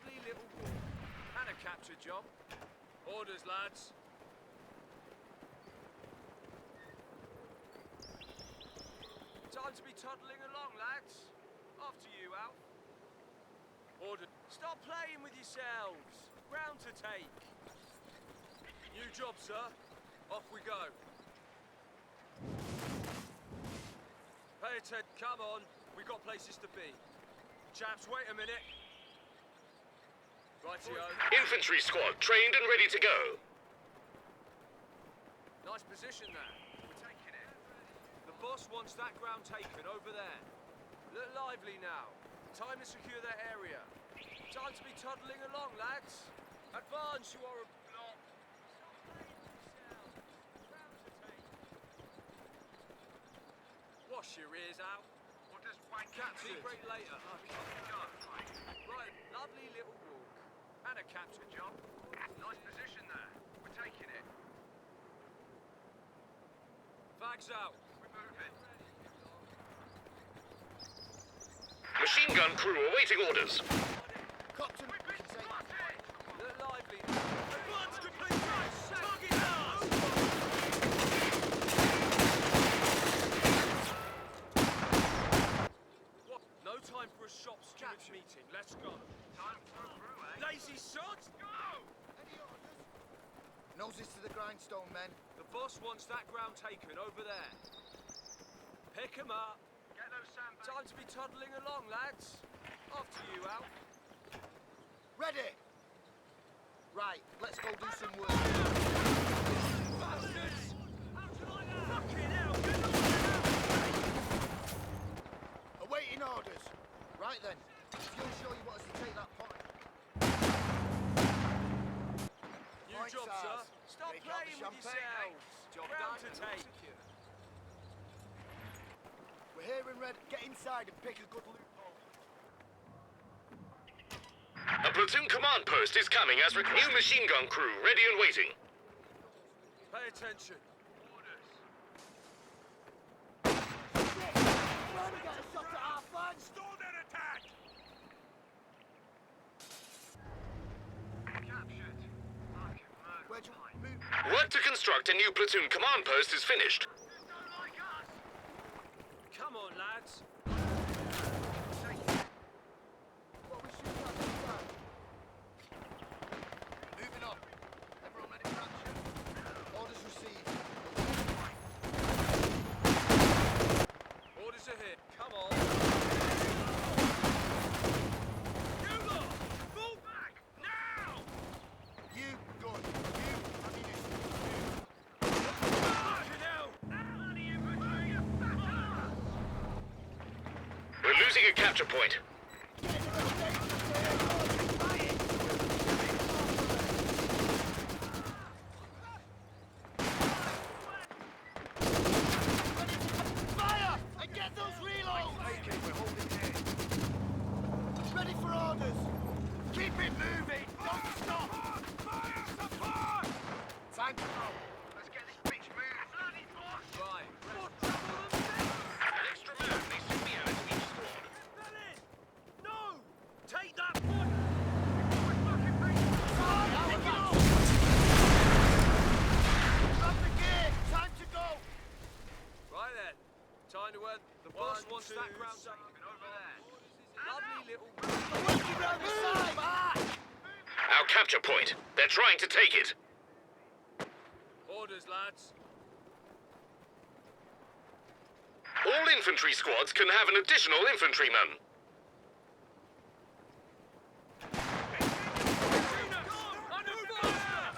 Lovely little walk. And a capture job. Orders, lads. Time to be toddling along, lads. After you, Alf. Order. Stop playing with yourselves. Ground to take. New job, sir. Off we go. Pay attention. Come on. We've got places to be. Chaps, wait a minute. Infantry squad trained and ready to go. Nice position there. We're taking it. The boss wants that ground taken over there. Look lively now. Time to secure that area. Time to be toddling along, lads. Advance, you are a block. Wash your ears out. What does wank Capture break later. Right, lovely little. And a capture job. Nice position there. We're taking it. Fags out. We're moving. Machine gun crew awaiting orders. Copton, we can take Look lively. Advance complete. Target ours. What? No time for stewards meeting. Let's go. Time for a brew, eh? Lazy sods. Go! Noses to the grindstone, men. The boss wants that ground taken over there. Pick 'em up. Get those sandbags. Time to be toddling along, lads. After you, Al. Ready? Right, let's go do some work. Bastards! Fucking hell! Awaiting orders. Right then, sure you want us to take that point. New Points job, sir. Stop Take playing with yourselves. Job Ground done. to take. We're here and ready. Get inside and pick a good loophole. A platoon command post is coming as re- new machine gun crew ready and waiting. Pay attention. Run, get a shot at our flank. Stall that attack! Captured. Where'd you move? Work to construct a new platoon command post is finished. Come on, lads. What we shooting at this time? Moving up. Everyone ready for action? Orders received. Orders are here. Come on. You lot! Fall back! Now! You, gun. You, ammunition. Fucking hell! We're a capture point. Fire! And get those reloads! Okay, we're holding here. Ready for orders! Keep it moving! Don't stop! Time to go! Let's get this bitch moving! Bloody boss! Right. An extra man needs to be added to each squad. No! Take that point! Grab the gear! Time to go! Right then. Time. The boss wants that ground taken over there. Lovely ah! little. Working round the side! Ah! Our capture point. They're trying to take it. Orders, lads. All infantry squads can have an additional infantryman. Under fire!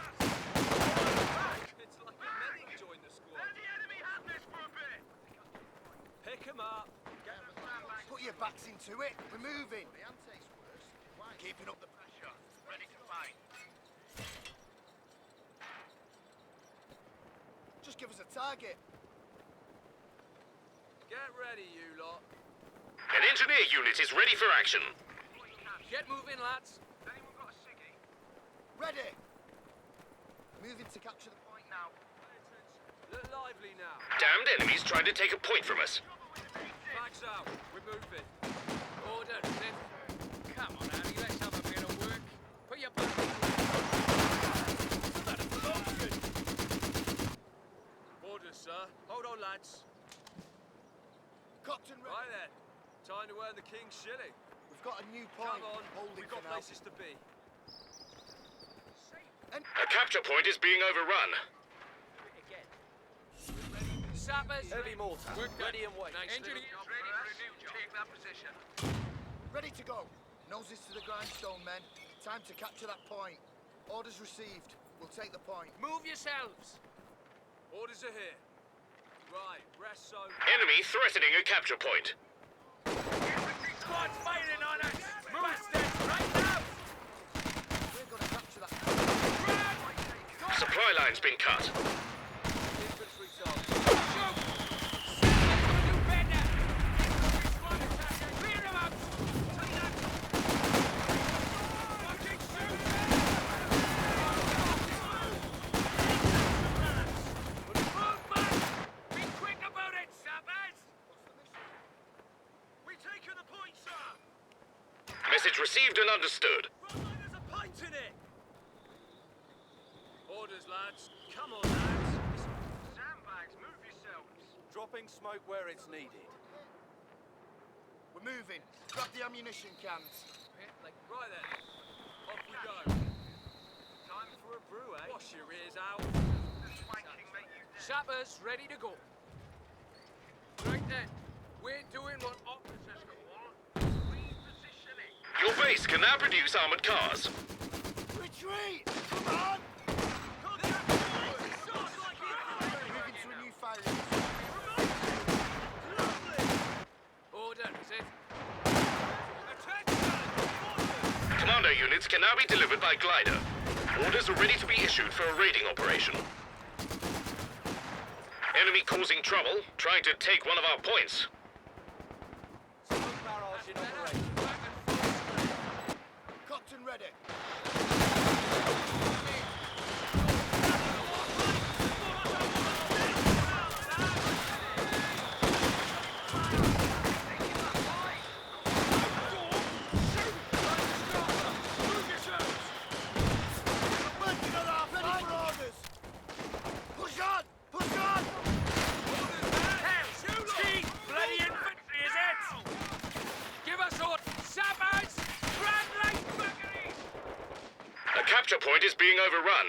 It's like a medic joined the squad. Let the enemy have this for a bit. Pick 'em up. Get the sandbags. Put your backs into it. We're moving. Keeping up the pressure. Ready to fight. Just give us a target. Get ready, you lot. An engineer unit is ready for action. Get moving, lads. Anyone got a ciggy? Ready. Moving to capture the point now. Look lively now. Damned enemies trying to take a point from us. Back's out. We're moving. Order, lift. Come on, Annie. Let's have a bit of work. Put your back. Orders, sir. Hold on, lads. Captain. ready. Right then. Time to earn the king's shilling. We've got a new point. Come on. Holding We've got places now. to be. A capture point is being overrun. Sappers. Heavy mortar. Ready and wait. Engineers. Take that position. Ready to go. Noses to the grindstone, men. Time to capture that point. Orders received. We'll take the point. Move yourselves. Orders are here. Right, rest so. Enemy threatening a capture point. Squad's firing on us. Move, Bastards, right now. We're gonna capture that. Supply line's been cut. Message received and understood. There's a pint in it. Orders, lads. Come on, lads. Sandbags, move yourselves. Dropping smoke where it's needed. We're moving. Grab the ammunition cans. Right then. Off we go. Time for a brew, eh? Wash your ears out. Sappers, ready to go. Right then. We're doing what officers call repositioning. Your base can now produce armored cars. Retreat! Come on! Moving to a new firing. Order, is it? Commando units can now be delivered by glider. Orders are ready to be issued for a raiding operation. Enemy causing trouble, trying to take one of our points. Smoke barrage in operation. Cocked and ready. Working on our ready for orders. Push on! Push on! Bloody infantry, is it? Give us orders! Sappers! Grand right fuckery! A capture point is being overrun.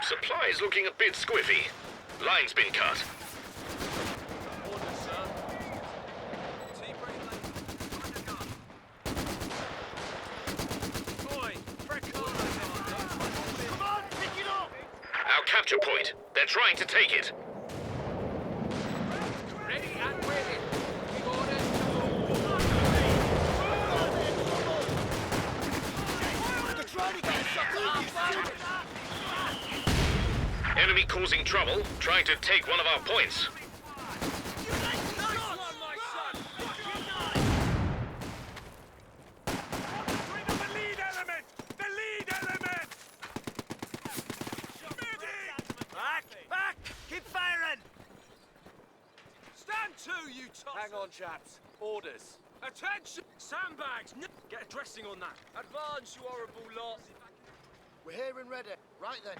This is looking a bit squiffy. Line's been cut. Our capture point. They're trying to take it. Ready and waiting. Orders They're trying to get us shot. Leave you, Enemy causing trouble, trying to take one of our points. Back! Back! Keep firing! Stand to, you! Hang on, chaps. Orders. Attention! Sandbags! N- Get a dressing on that. Advance, you horrible lot. We're here and ready. Right then.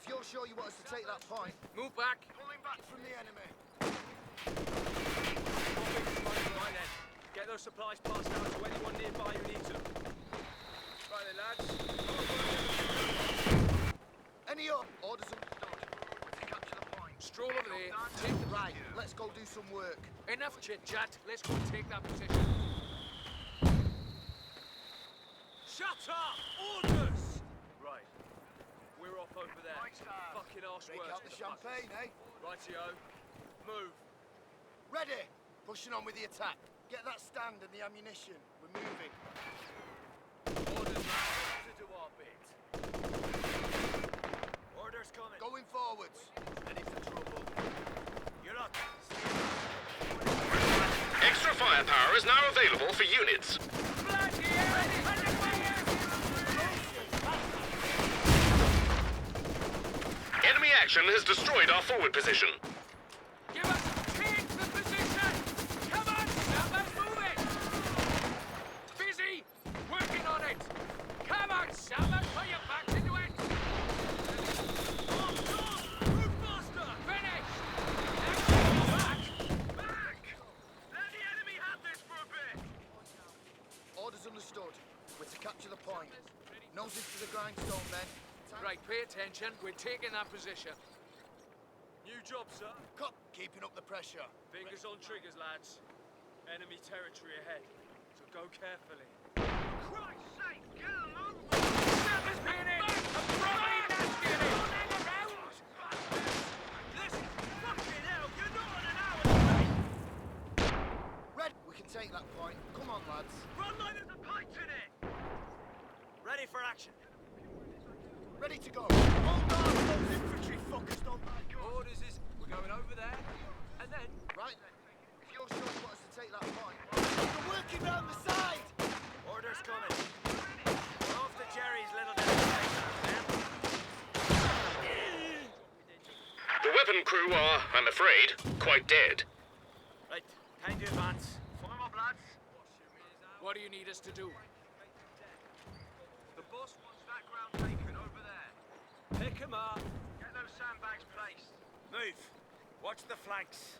If you're sure you want us to take that point, Move back. pulling back from the enemy. Right then. Get those supplies passed out to anyone nearby who needs them. Right then, lads. Any up? Orders understood. To capture the point. Stroll over there. Take the Right, let's go do some work. Enough chit chat. Let's go take that position. Shut up! Orders! Right. We're off over there. Fucking arse Break words out the the champagne, eh? Rightio. Move. Ready. Pushing on with the attack. Get that stand and the ammunition. We're moving. Orders. To do our bit. Orders coming. Going forwards. Ready for trouble. You're up. Extra firepower is now available for units. Enemy action has destroyed our forward position. Give us take the position. Come on, Sappers, move it. Busy. Working on it. Attention. We're taking that position. New job, sir. Cop, keeping up the pressure. Fingers on triggers, lads. Enemy territory ahead, so go carefully. Christ's sake, get them over! Snappers being in! A properly nasty in it! Listen, fucking hell, you're not on an hour's pay! Red, we can take that point. Come on, lads. Run like there's a pipe in it! Ready for action. Ready to go. Hold on, those infantry fuckers don't like us. Orders is we're going over there, and then Right then. If you're sure you want us to take that point, we're working round the side. Orders coming. Off to Jerry's little demonstration, The weapon crew are, I'm afraid, quite dead. Right, time to advance. Form up, lads. What do you need us to do? the boss wants that ground taken over there. Pick 'em up. Get those sandbags placed. Move. Watch the flanks.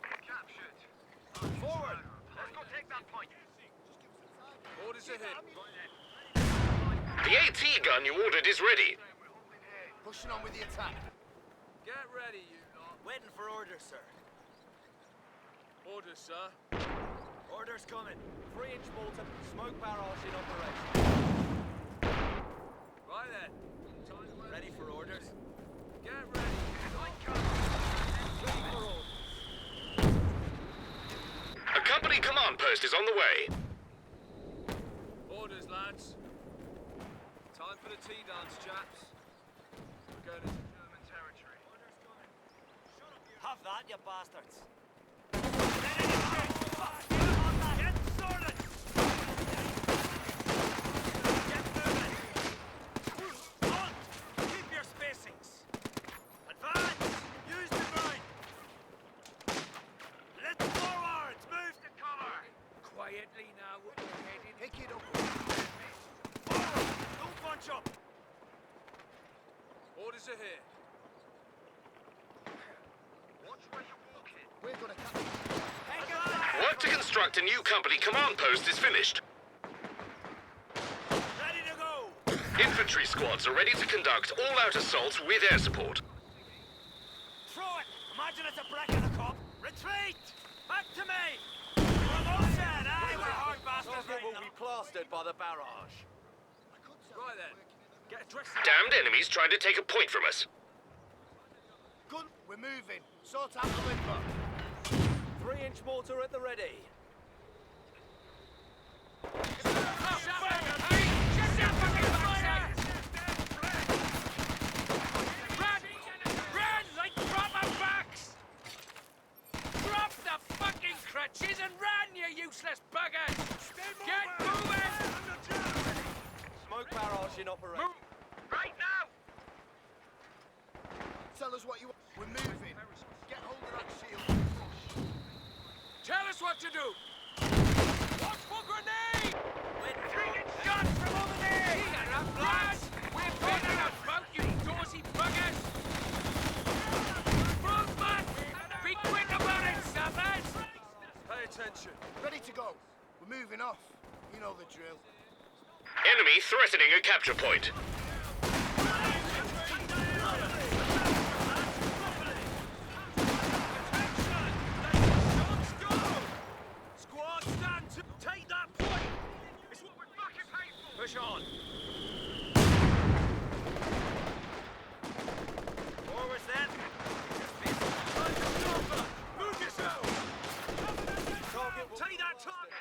Captured. Forward. Let's go take that point. Orders are hit. The AT gun you ordered is ready. Pushing on with the attack. Get ready, you lot. Waiting for orders, sir. Orders, sir. Orders coming. Three inch Bolton. Smoke barrage in operation. Right then. Time to Ready for orders? Get ready. A company command post is on the way. Orders, lads. Time for the tea dance, chaps. We're going into German territory. Have that, you bastards. Get sorted! Get moving! On! Keep your spacings! Advance! Use the ground! Let forwards move to cover! Quietly now. We're heading. Pick it up. Forward! Don't bunch up! Orders are here. Watch where you're walking! We're gonna capture. Take it back! Work to construct a new company command post is finished. Ready to go! Infantry squads are ready to conduct all-out assaults with air support. Throw it! Imagine it's a break in the cop. Retreat! Back to me! We're all set, eh, aye? We're hard bastards right now. plastered by the barrage. Right then. Get dressed. Damned enemies trying to take a point from us. Gun, we're moving. Sort out the limber. Three inch mortar at the ready. Run! Run like proper bucks! Drop the fucking crutches and run, you useless buggers! Get moving! Smoke barrage in operation. Move. Right now! Tell us what you want. We're moving. Get hold of that shield. Tell us what to do! Watch for grenade! Waiting for orders. Guns from over there! Here up, lads! We're putting a boat, you dorsey buggers! Movement! Be quick about it, subbers! Pay attention. Ready to go. We're moving off. You know the drill. Enemy threatening a capture point. Squad, stand to take that point! It's what we're fucking paid for! Push on!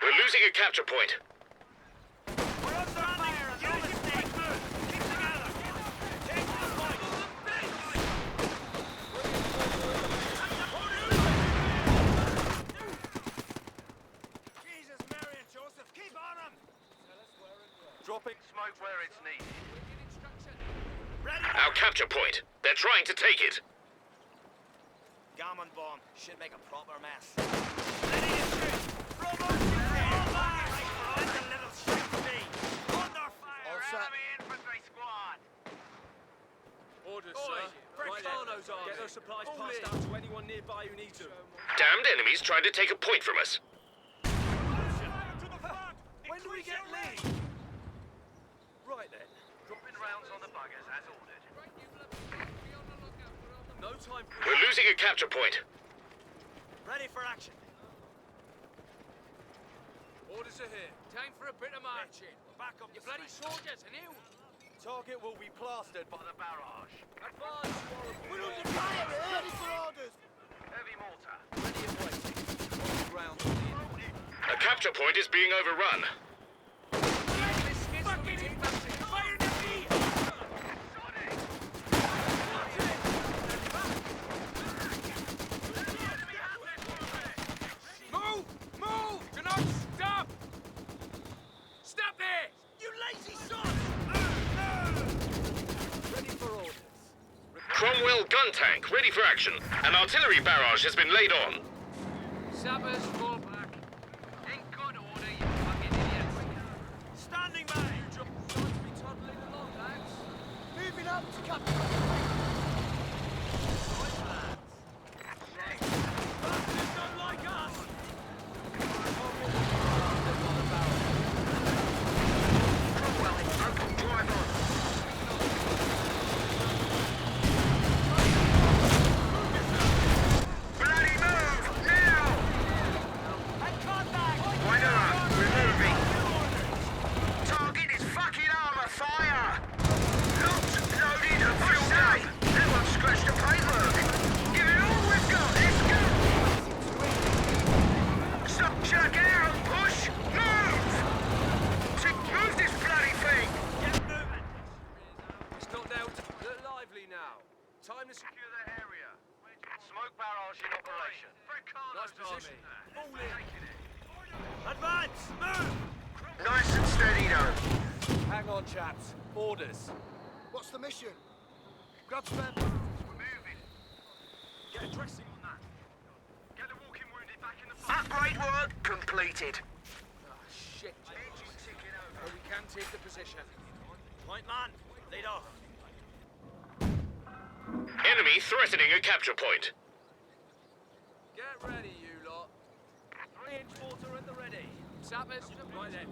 We're losing a capture point. We're under fire! Use your stick! Keep together! Take the point! Jesus, Mary and Joseph, keep on them! Dropping. Smoke where it's needed. Ready? Our point. They're trying to take it. Gammon bomb should make a proper mess. Ready to shoot! Bravo! All fire! Let the little shit be! Under fire! All set. Enemy infantry squad! Orders, sir. Right. Carno's army. Get those supplies All passed in. out to anyone nearby who needs them. Damned enemies trying to take a point from us. To the front! When do we get lead? Right then. Dropping rounds buggers as ordered. No time for We're losing a capture point. Ready for action. orders are here. Time for a bit of marching. Back up You bloody soldiers, and you! Target will be plastered by by the barrage. Advance, We're under fire! Ready for orders! Heavy mortar. ready and waiting. On the ground. A capture point is being overrun. Fucking Fire the bee! Move! Move! Do not stop! Stop there! You lazy son! Ready for orders. Cromwell gun tank ready for action. An artillery barrage has been laid on. Sappers, fall back. In good order, you fucking idiots. Standing by. To be toddling along, lads. Moving up to capture. Bastards don't like us. Cromwell, local, drive on. Bloody move! Now! Why not? We're moving. Target is fucking armor fire! Locked, loaded, and fueled up. That one scratched the paintwork. Give it all we've got. Let's go! Stop, check out, push, move! Tick, move this bloody thing! Get moving! It's not out. Look lively now. Time to secure that area. Smoke barrage in operation. Nice position. Fall in. Advance! Move! Nice and steady, though. Hang on, chaps. Orders. What's the mission? Grab spare We're moving. Get a dressing on that. Get the walking wounded back in the Upgrade work completed. Ah, shit. Engine ticking over. But we can take the position. Point man, lead off. Enemy threatening a capture point. Get ready, you lot. Three inch mortar at the ready. Sappers, Right then.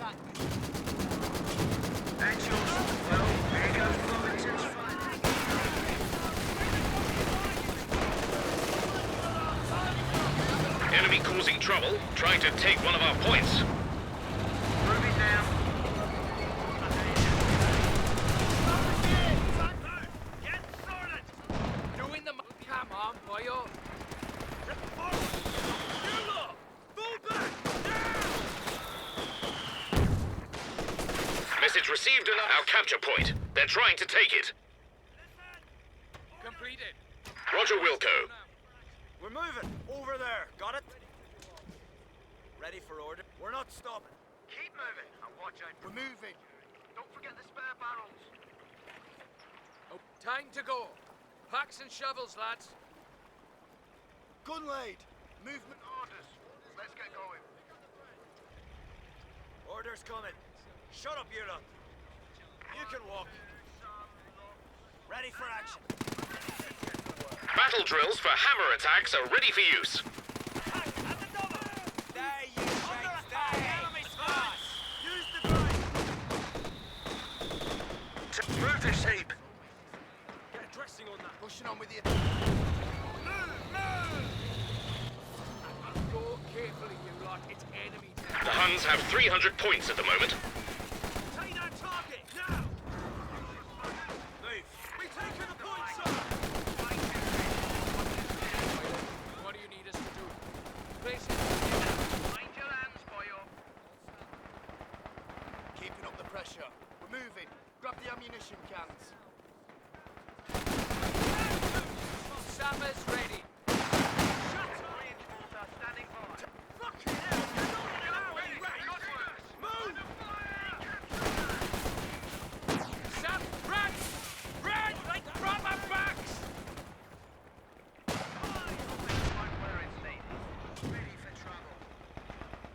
attack. That's yours. Well, here goes Florissant's fight. Enemy causing trouble, trying to take one of our points. Moving down. Get sorted! doing the... Come on, boyo. You lot! Fall back! Message received on our capture point. They're trying to take it. Completed. Roger Wilco. We're moving. Over there. Got it? Ready for order. We're not stopping. Keep moving and watch out. We're moving. Don't forget the spare barrels. Oh, time to go. Packs and shovels, lads. Gun laid. Movement Orders. Let's get going. Orders coming. Shut up, you lot. You can walk. Ready for action. Battle drills for hammer attacks are ready for use. At the double. There you Under attack. Enemy spies. Use the drive. Move this heap. Get a dressing on that. pushing on with the Move, move. Go carefully, you lot. It's enemy. The Huns have 300 points at the moment.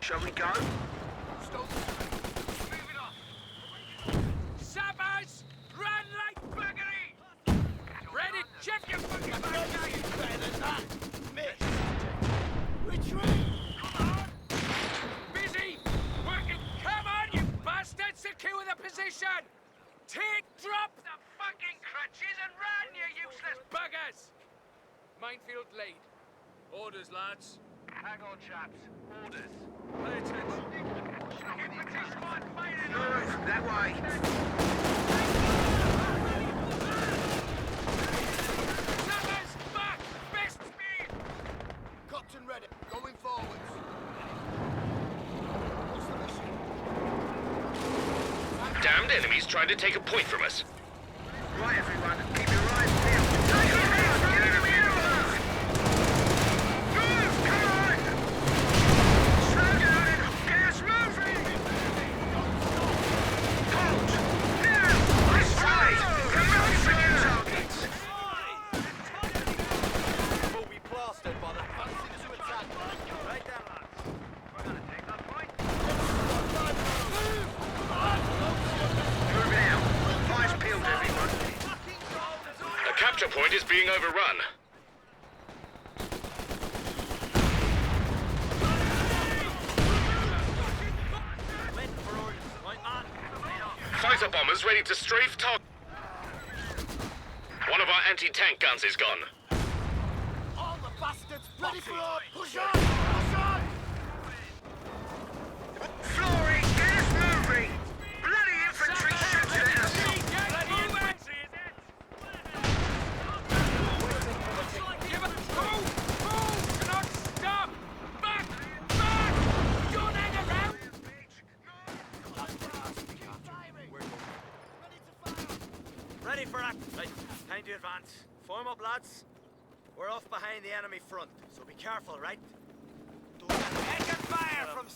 Shall we go? Stop. Off. Run like! Ready, your fucking! Come on! You bastards! Secure the position! Drop the fucking crutches and run, you useless buggers! Minefield laid. Orders, lads hang on, chaps. Orders. Pay attention. Infantry squad, fight it! Sure, that way. Damned enemies trying to take a point from us. Right, everyone. Fighter bombers ready to strafe target. One of our anti-tank guns is gone. All the bastards ready for push on! behind the enemy front, so be careful, right? Fire from